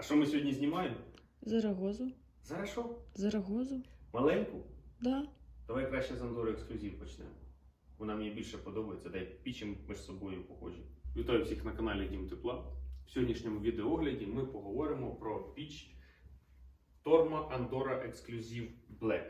А що ми сьогодні знімаємо? Зарагозу. Зараз що? Зарагозу. Маленьку? Да. Давай краще з Андори ексклюзив почнемо. Вона мені більше подобається, дай пічем між собою похожі. Вітаю всіх на каналі Дім Тепла. В сьогоднішньому відеоогляді ми поговоримо про піч Torma Andorra Exclusive Black.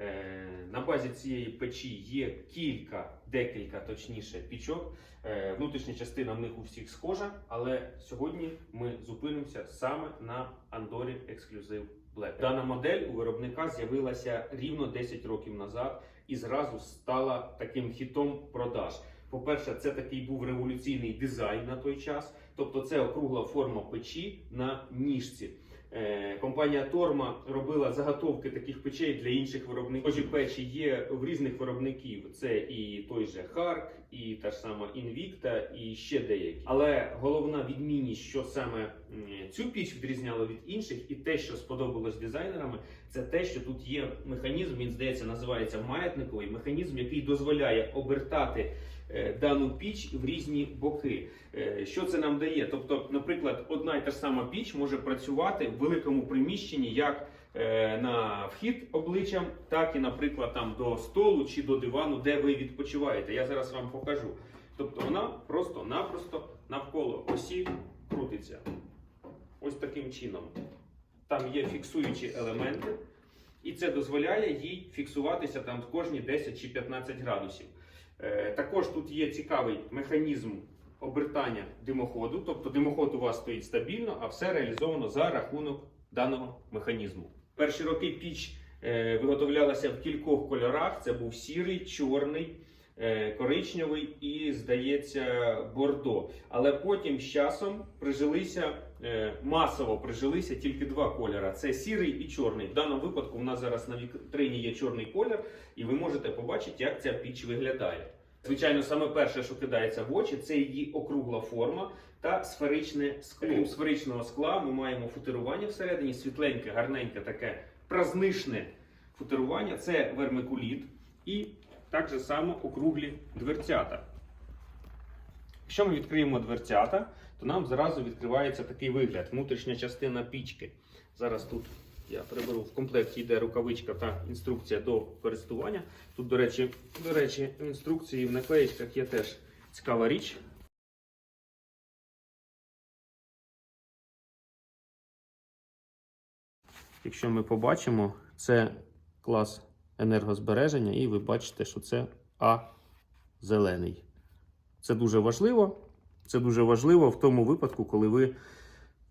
Е, на базі цієї печі є кілька, декілька точніше пічок. Е, внутрішня частина в них у всіх схожа, але сьогодні ми зупинимося саме на Andorra Exclusive Black. Дана модель у виробника з'явилася рівно 10 років назад і зразу стала таким хітом продаж. По-перше, це такий був революційний дизайн на той час, тобто це округла форма печі на ніжці. Е, Компанія Торма робила заготовки таких печей для інших виробників. Схожі печі є в різних виробників. Це і той же Харк, і та ж сама Invicta, і ще деякі. Але головна відмінність, що саме цю піч відрізняло від інших, і те, що сподобалось дизайнерами, це те, що тут є механізм. Він здається, називається маятниковий механізм, який дозволяє обертати дану піч в різні боки. Е, Що це нам дає? Тобто, наприклад, одна і та ж сама піч може працювати в великому приміщенні як е, на вхід обличчям, так і, наприклад, там до столу чи до дивану, де ви відпочиваєте. Я зараз вам покажу. Тобто вона просто-напросто навколо осі крутиться. Ось таким чином. Там є фіксуючі елементи, і це дозволяє їй фіксуватися там кожні 10 чи 15 градусів. Е, Також тут є цікавий механізм обертання димоходу, тобто димоход у вас стоїть стабільно, а все реалізовано за рахунок даного механізму. Перші роки піч е, виготовлялася в кількох кольорах: це був сірий, чорний. е, Коричневий і, здається, бордо. Але потім з часом прижилися масово прижилися тільки два кольори: це сірий і чорний. В даному випадку у нас зараз на вітрині є чорний колір, і ви можете побачити, як ця піч виглядає. Звичайно, саме перше, що кидається в очі, це її округла форма та сферичне скло. Крім сферичного скла, ми маємо футирування всередині, світленьке, гарненьке, таке празнишне футирування. Це вермикуліт і так само округлі дверцята. Якщо ми відкриємо дверцята, то нам зразу відкривається такий вигляд: внутрішня частина пічки. Зараз тут я приберу в комплекті йде рукавичка та інструкція до користування. Тут, до речі, до речі, в інструкції в наклеїчках є теж цікава річ. Якщо ми побачимо, це клас енергозбереження, і ви бачите, що це А зелений. Це дуже важливо. Це дуже важливо в тому випадку, коли ви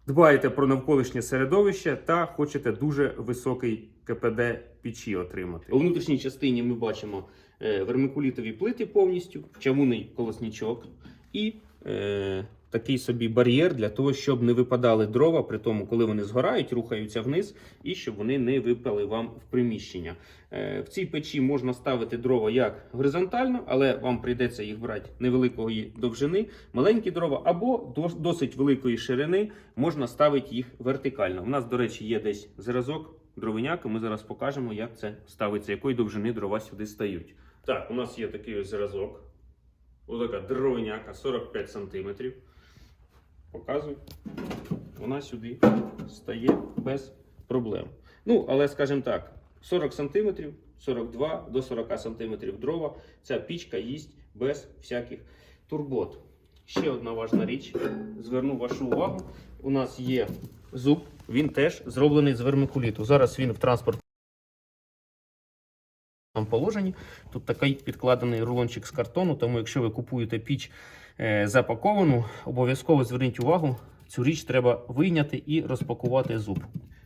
дбаєте про навколишнє середовище та хочете дуже високий КПД печі отримати. У внутрішній частині ми бачимо е, вермикулітові плити повністю, чавунний колоснічок і е, такий собі бар'єр для того, щоб не випадали дрова, при тому, коли вони згорають, рухаються вниз, і щоб вони не випали вам в приміщення. Е, в цій печі можна ставити дрова як горизонтально, але вам прийдеться їх брати невеликої довжини, маленькі дрова, або досить великої ширини можна ставити їх вертикально. У нас, до речі, є десь зразок дровиняка. Ми зараз покажемо, як це ставиться, якої довжини дрова сюди стають. Так, у нас є такий ось зразок. Ось така дровиняка 45 см. Показую. Вона сюди стає без проблем. Ну, але скажімо так, 40 см, 42 до 40 см дрова. Ця пічка їсть без всяких турбот. Ще одна важна річ. Зверну вашу увагу. У нас є зуб, він теж зроблений з вермикуліту. Зараз він в транспорт положенні. Тут такий підкладений рулончик з картону, тому якщо ви купуєте піч запаковану, обов'язково зверніть увагу, цю річ треба вийняти і розпакувати зуб.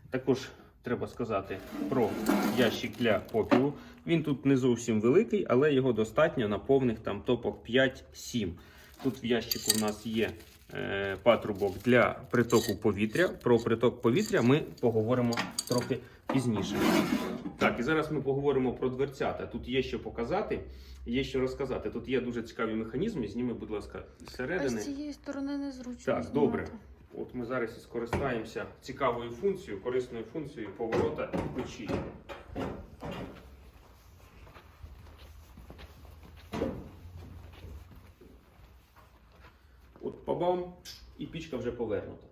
Також треба сказати про ящик для попілу. Він тут не зовсім великий, але його достатньо на повних там топок 5-7. Тут в ящику у нас є е, патрубок для притоку повітря. Про приток повітря ми поговоримо трохи пізніше. Так, і зараз ми поговоримо про дверцята. Тут є що показати, є що розказати. Тут є дуже цікаві механізми. Зніми, будь ласка, А зсередини. з цієї сторони незручно. Так, знімати. добре. От ми зараз і скористаємося цікавою функцією, корисною функцією поворота печі. От побам, і пічка вже повернута.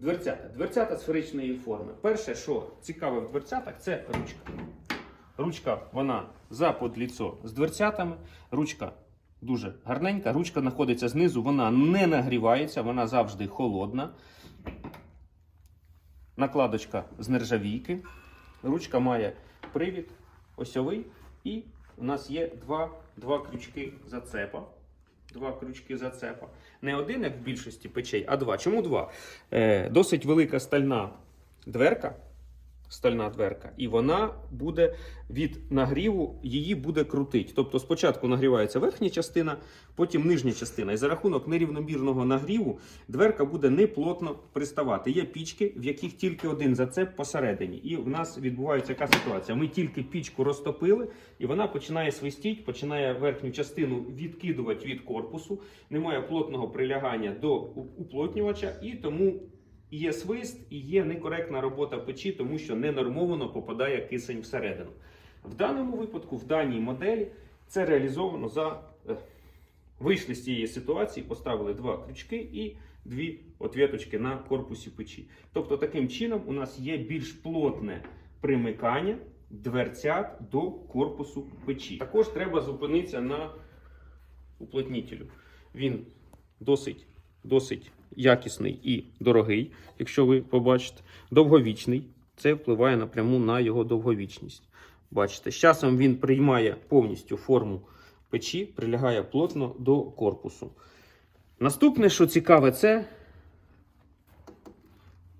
Дверцята. Дверцята сферичної форми. Перше, що цікаве в дверцятах, це ручка. Ручка вона за подліцо з дверцятами. Ручка дуже гарненька. Ручка знаходиться знизу, вона не нагрівається, вона завжди холодна. Накладочка з нержавійки. Ручка має привід осьовий. І у нас є два, два крючки зацепа. Два крючки зацепа. Не один, як в більшості печей, а два. Чому два? Е, досить велика стальна дверка. Стальна дверка, і вона буде від нагріву, її буде крутить. Тобто спочатку нагрівається верхня частина, потім нижня частина. І за рахунок нерівномірного нагріву дверка буде неплотно приставати. Є пічки, в яких тільки один зацеп посередині. І в нас відбувається яка ситуація. Ми тільки пічку розтопили, і вона починає свистіти, починає верхню частину відкидувати від корпусу. Немає плотного прилягання до уплотнювача, і тому є свист і є некоректна робота печі, тому що ненормовано попадає кисень всередину. В даному випадку, в даній моделі, це реалізовано за е, вийшли з цієї ситуації, поставили два крючки і дві отвіточки на корпусі печі. Тобто, таким чином у нас є більш плотне примикання дверцят до корпусу печі. Також треба зупинитися на уплотнітелю. Він досить, досить якісний і дорогий, якщо ви побачите. Довговічний. Це впливає напряму на його довговічність. Бачите, з часом він приймає повністю форму печі, прилягає плотно до корпусу. Наступне, що цікаве, це.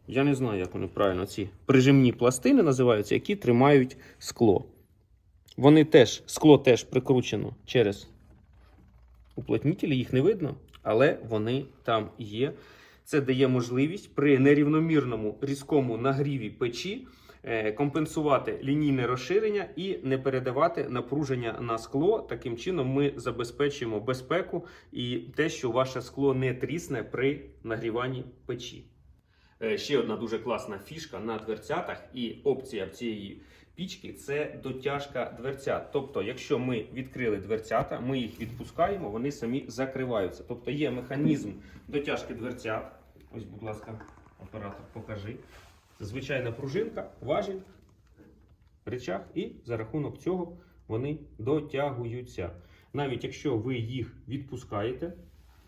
Я не знаю, як вони правильно ці прижимні пластини називаються, які тримають скло. Вони теж, скло теж прикручено через уплотнітелі, їх не видно, але вони там є. Це дає можливість при нерівномірному різкому нагріві печі е, компенсувати лінійне розширення і не передавати напруження на скло. Таким чином ми забезпечуємо безпеку і те, що ваше скло не трісне при нагріванні печі. Е, Ще одна дуже класна фішка на дверцятах і опція в цієї пічки це дотяжка дверцят. Тобто, якщо ми відкрили дверцята, ми їх відпускаємо, вони самі закриваються. Тобто є механізм дотяжки дверцят. Ось, будь ласка, оператор, покажи. Це звичайна пружинка, важіль, речах, і за рахунок цього вони дотягуються. Навіть якщо ви їх відпускаєте,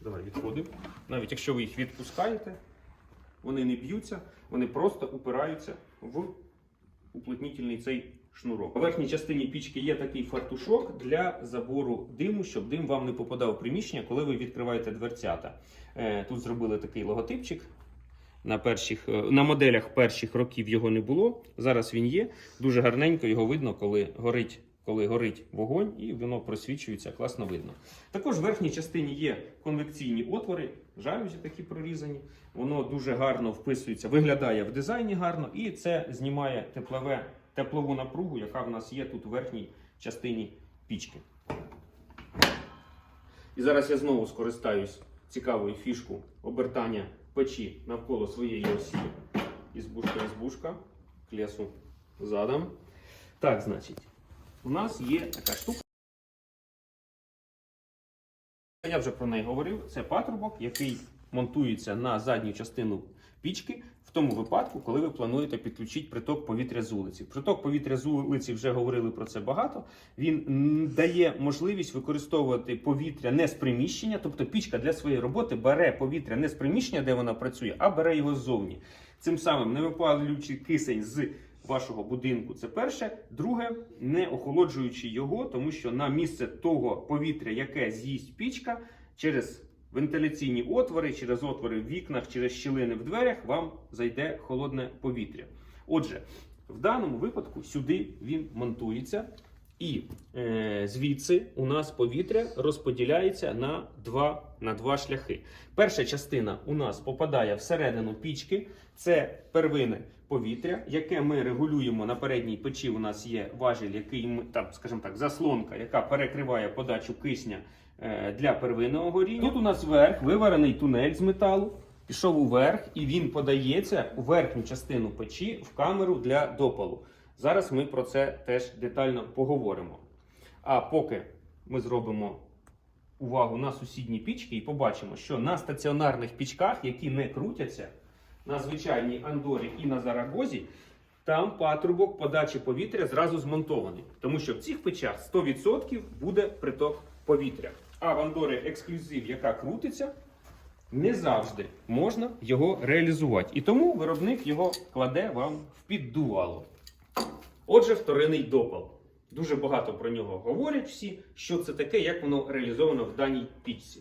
давай відходимо. Навіть якщо ви їх відпускаєте, вони не б'ються, вони просто упираються в уплотнітельний цей шнурок. У верхній частині пічки є такий фартушок для забору диму, щоб дим вам не попадав в приміщення, коли ви відкриваєте дверцята. Е, Тут зробили такий логотипчик. На, перших, е, на моделях перших років його не було. Зараз він є. Дуже гарненько його видно, коли горить, коли горить вогонь, і воно просвічується, класно видно. Також в верхній частині є конвекційні отвори, жалюзі такі прорізані. Воно дуже гарно вписується, виглядає в дизайні гарно, і це знімає теплове, теплову напругу, яка в нас є тут у верхній частині пічки. І зараз я знову скористаюсь цікавою фішку обертання печі навколо своєї осі. Ізбушка, ізбушка, к лесу задом. Так, значить, у нас є така штука. Я вже про неї говорив. Це патрубок, який монтується на задню частину пічки в тому випадку, коли ви плануєте підключити приток повітря з вулиці. Приток повітря з вулиці вже говорили про це багато. Він дає можливість використовувати повітря не з приміщення, тобто пічка для своєї роботи бере повітря не з приміщення, де вона працює, а бере його ззовні. Цим самим не випалюючи кисень з вашого будинку. Це перше. Друге, не охолоджуючи його, тому що на місце того повітря, яке з'їсть пічка, через вентиляційні отвори, через отвори в вікнах, через щілини в дверях вам зайде холодне повітря. Отже, в даному випадку сюди він монтується. І е, звідси у нас повітря розподіляється на два, на два шляхи. Перша частина у нас попадає всередину пічки. Це первинне повітря, яке ми регулюємо на передній печі. У нас є важіль, який ми там, скажімо так, заслонка, яка перекриває подачу кисня е, для первинного горіння. Тут у нас вверх виварений тунель з металу. Пішов уверх, і він подається у верхню частину печі в камеру для допалу. Зараз ми про це теж детально поговоримо. А поки ми зробимо увагу на сусідні пічки і побачимо, що на стаціонарних пічках, які не крутяться, на звичайній Андорі і на Зарагозі, там патрубок подачі повітря зразу змонтований. Тому що в цих печах 100% буде приток повітря. А в Андорі ексклюзив, яка крутиться, не завжди можна його реалізувати. І тому виробник його кладе вам в піддувало. Отже, вторинний допал. Дуже багато про нього говорять всі, що це таке, як воно реалізовано в даній пічці.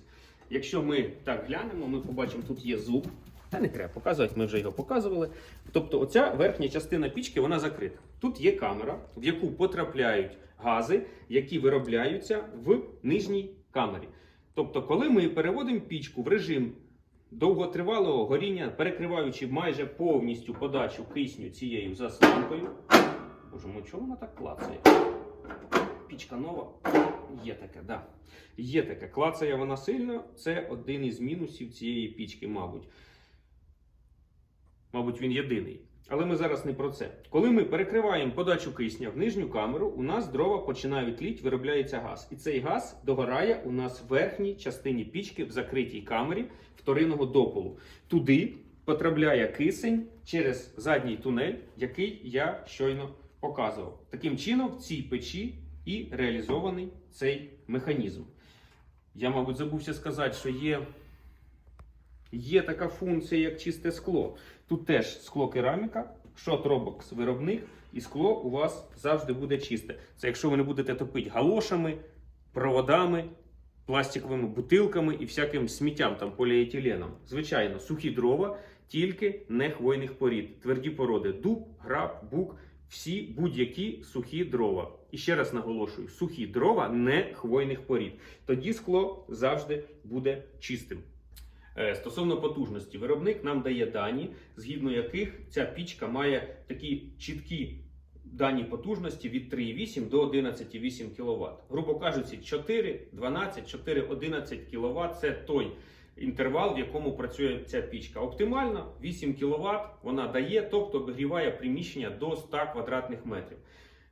Якщо ми так глянемо, ми побачимо, тут є зуб. Та не треба показувати, ми вже його показували. Тобто, оця верхня частина пічки вона закрита. Тут є камера, в яку потрапляють гази, які виробляються в нижній камері. Тобто, коли ми переводимо пічку в режим довготривалого горіння, перекриваючи майже повністю подачу кисню цією засланкою. Боже чому вона так клацає? Пічка нова. Є таке, да. Є таке. Клацає вона сильно. Це один із мінусів цієї пічки, мабуть. Мабуть, він єдиний. Але ми зараз не про це. Коли ми перекриваємо подачу кисня в нижню камеру, у нас дрова починають тліть, виробляється газ. І цей газ догорає у нас в верхній частині пічки в закритій камері вторинного дополу. Туди потрапляє кисень через задній тунель, який я щойно показував. Таким чином, в цій печі і реалізований цей механізм. Я, мабуть, забувся сказати, що є, є така функція, як чисте скло. Тут теж скло кераміка, шот-робокс виробник, і скло у вас завжди буде чисте. Це якщо ви не будете топити галошами, проводами, пластиковими бутилками і всяким сміттям, там поліетиленом. Звичайно, сухі дрова, тільки не хвойних порід. Тверді породи дуб, граб, бук, всі будь-які сухі дрова. І ще раз наголошую: сухі дрова не хвойних порід. Тоді скло завжди буде чистим. Е, Стосовно потужності, виробник нам дає дані, згідно яких ця пічка має такі чіткі дані потужності від 3,8 до 11,8 кВт. Грубо кажучи, 4, 12, 4, 11 кВт це той інтервал, в якому працює ця пічка. Оптимально 8 кВт вона дає, тобто обігріває приміщення до 100 квадратних метрів.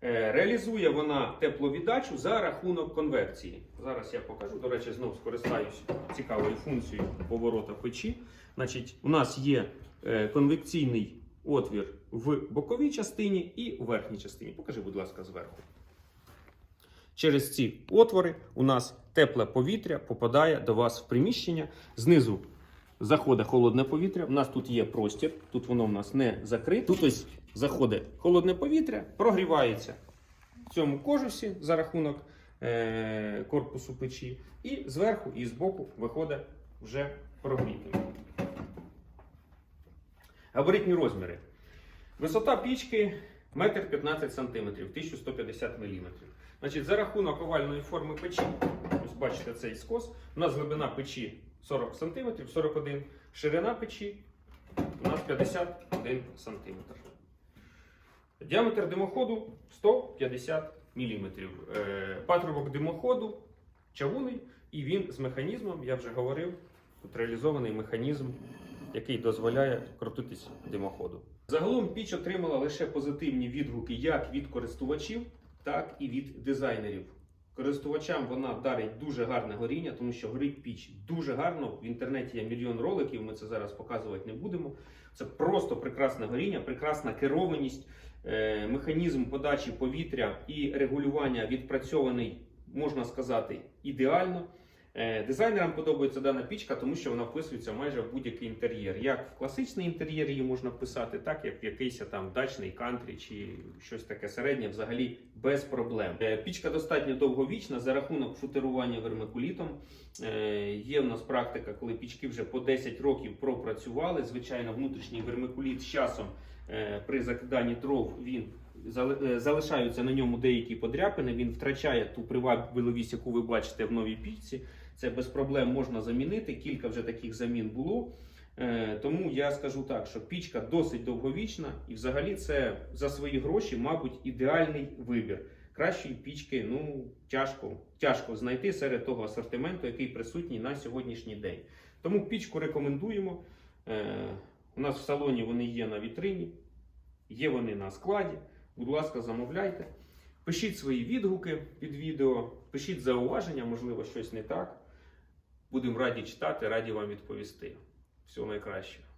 Е, Реалізує вона тепловіддачу за рахунок конвекції. Зараз я покажу. До речі, знову скористаюсь цікавою функцією поворота печі. Значить, у нас є е, конвекційний отвір в боковій частині і у верхній частині. Покажи, будь ласка, зверху. Через ці отвори у нас тепле повітря попадає до вас в приміщення. Знизу заходить холодне повітря. У нас тут є простір, тут воно в нас не закрите. Тут ось заходить холодне повітря, прогрівається в цьому кожусі за рахунок е- корпусу печі, і зверху і збоку виходить вже прогрітим. Габаритні розміри. Висота пічки 1,15 см, 1150 мм. Значить, за рахунок овальної форми печі, ось бачите цей скос, у нас глибина печі 40 см, 41 ширина печі у нас 51 см. Діаметр димоходу 150 мм. Патрубок димоходу чавуний, і він з механізмом, я вже говорив, тут реалізований механізм, який дозволяє крутитись димоходу. Загалом піч отримала лише позитивні відгуки як від користувачів, так і від дизайнерів. Користувачам вона дарить дуже гарне горіння, тому що горить піч дуже гарно. В інтернеті є мільйон роликів, ми це зараз показувати не будемо. Це просто прекрасне горіння, прекрасна керованість, е, механізм подачі повітря і регулювання відпрацьований, можна сказати, ідеально. Е, Дизайнерам подобається дана пічка, тому що вона вписується майже в будь-який інтер'єр. Як в класичний інтер'єр її можна вписати, так як в якийсь там дачний кантрі чи щось таке середнє, взагалі без проблем. Е, Пічка достатньо довговічна за рахунок футерування вермикулітом. Е, Є в нас практика, коли пічки вже по 10 років пропрацювали. Звичайно, внутрішній вермикуліт з часом при закиданні дров він залишаються на ньому деякі подряпини. Він втрачає ту привабливість, яку ви бачите в новій пічці. Це без проблем можна замінити. Кілька вже таких замін було. Е, Тому я скажу так, що пічка досить довговічна, і взагалі це за свої гроші, мабуть, ідеальний вибір. Кращої пічки ну тяжко, тяжко знайти серед того асортименту, який присутній на сьогоднішній день. Тому пічку рекомендуємо. Е, У нас в салоні вони є на вітрині, є вони на складі. Будь ласка, замовляйте. Пишіть свої відгуки під відео, пишіть зауваження, можливо, щось не так. Будемо раді читати, раді вам відповісти. Всього найкращого.